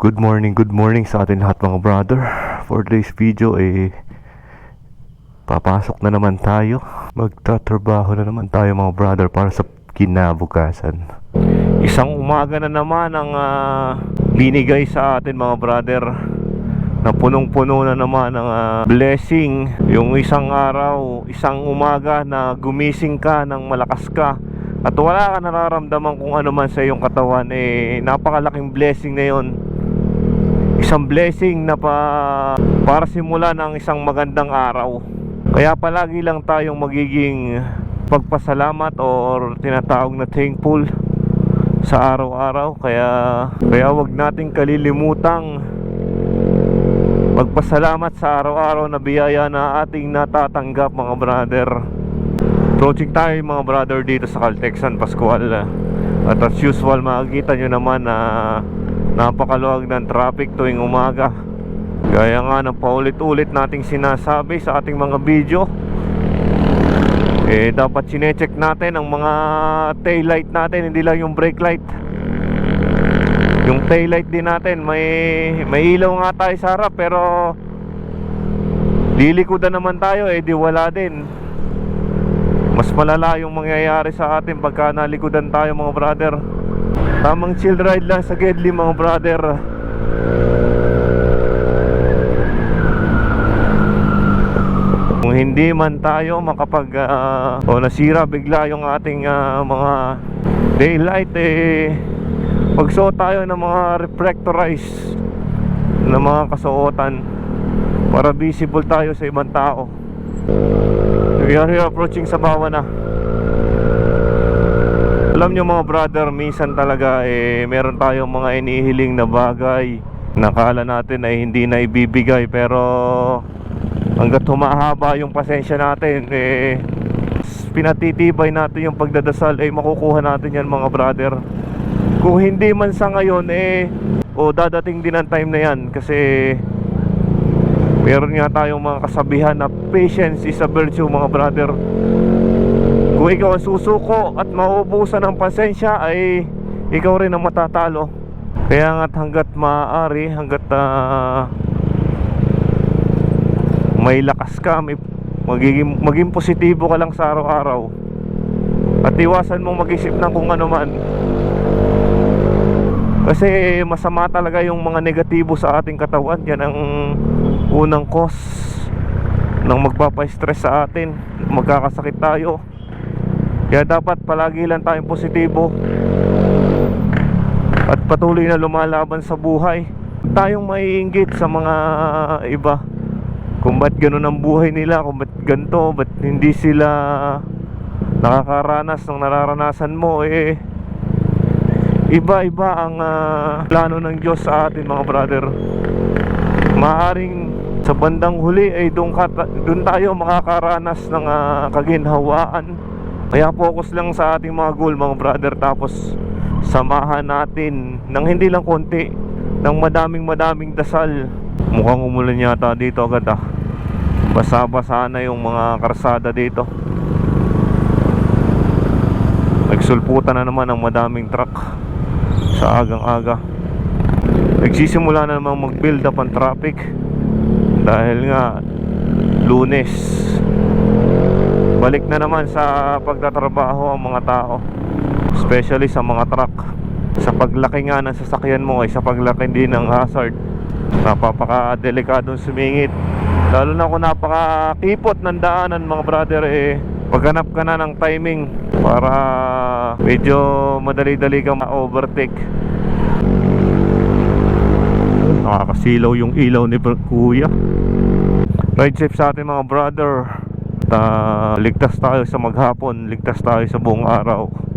Good morning, good morning sa atin lahat mga brother. For today's video eh papasok na naman tayo. Magtatrabaho na naman tayo mga brother para sa kinabukasan. Isang umaga na naman ang ah, binigay sa atin mga brother na punong-puno na naman ng ah, blessing yung isang araw, isang umaga na gumising ka ng malakas ka at wala ka nararamdaman kung ano man sa iyong katawan eh napakalaking blessing na yon isang blessing na pa para simula ng isang magandang araw. Kaya palagi lang tayong magiging pagpasalamat or tinatawag na thankful sa araw-araw. Kaya kaya wag nating kalilimutang magpasalamat sa araw-araw na biyaya na ating natatanggap mga brother. Approaching tayo mga brother dito sa Caltex San Pascual. At as usual makikita nyo naman na napakaluwag ng traffic tuwing umaga. Gaya nga ng paulit-ulit nating sinasabi sa ating mga video. Eh dapat sinecheck natin ang mga tail light natin hindi lang yung brake light. Yung tail light din natin may may ilaw nga tayo sa harap pero lilikodan naman tayo eh di wala din. Mas malala yung mangyayari sa atin pagka nalikodan tayo mga brother tamang chill ride lang sa Gedli mga brother. Kung hindi man tayo makapag ah, o nasira bigla yung ating ah, mga daylight eh magsuot tayo ng mga reflectorized na mga kasuotan para visible tayo sa ibang tao. We are here approaching sa bawa na alam nyo mga brother minsan talaga eh meron tayong mga inihiling na bagay nakala natin ay hindi na ibibigay. Pero hanggat humahaba yung pasensya natin eh pinatitibay natin yung pagdadasal ay makukuha natin yan mga brother. Kung hindi man sa ngayon eh o dadating din ang time na yan. Kasi meron nga tayong mga kasabihan na patience is a virtue mga brother kung ikaw ang susuko at mauubusan ng pasensya ay ikaw rin ang matatalo. Kaya nga't hanggat maaari hanggat ah, may lakas ka may magiging, maging positibo ka lang sa araw-araw at iwasan mong mag-isip ng kung ano man. Kasi masama talaga yung mga negatibo sa ating katawan. Yan ang unang cause ng magpapa-stress sa atin. Magkakasakit tayo kaya dapat palagi lang tayong positibo at patuloy na lumalaban sa buhay. Tayong maiinggit sa mga iba. Kung ba't ganun ang buhay nila kung ba't ganito ba't hindi sila nakakaranas ng nararanasan mo eh iba-iba ang ah, plano ng Diyos sa atin mga brother. Maaring sa bandang huli ay doon, ka, doon tayo makakaranas ng ah, kaginhawaan kaya focus lang sa ating mga goal mga brother. Tapos samahan natin ng hindi lang konti ng madaming madaming dasal. Mukhang umulan yata dito agad ah. Basa-basa na yung mga karsada dito. Nagsulputan na naman ang madaming truck sa agang-aga. Nagsisimula na naman mag-build up ang traffic. Dahil nga lunes balik na naman sa pagtatrabaho ang mga tao. Especially sa mga truck. Sa paglaki nga ng sasakyan mo ay sa paglaki din ng hazard. Napapaka-delikadong sumingit. Lalo na kung napaka-kipot ng daanan mga brother eh paghanap ka na ng timing para medyo madali-dali kang ma-overtake. Nakakasilaw yung ilaw ni kuya. Ride safe sa ating mga brother ah, ligtas tayo sa maghapon ligtas tayo sa buong araw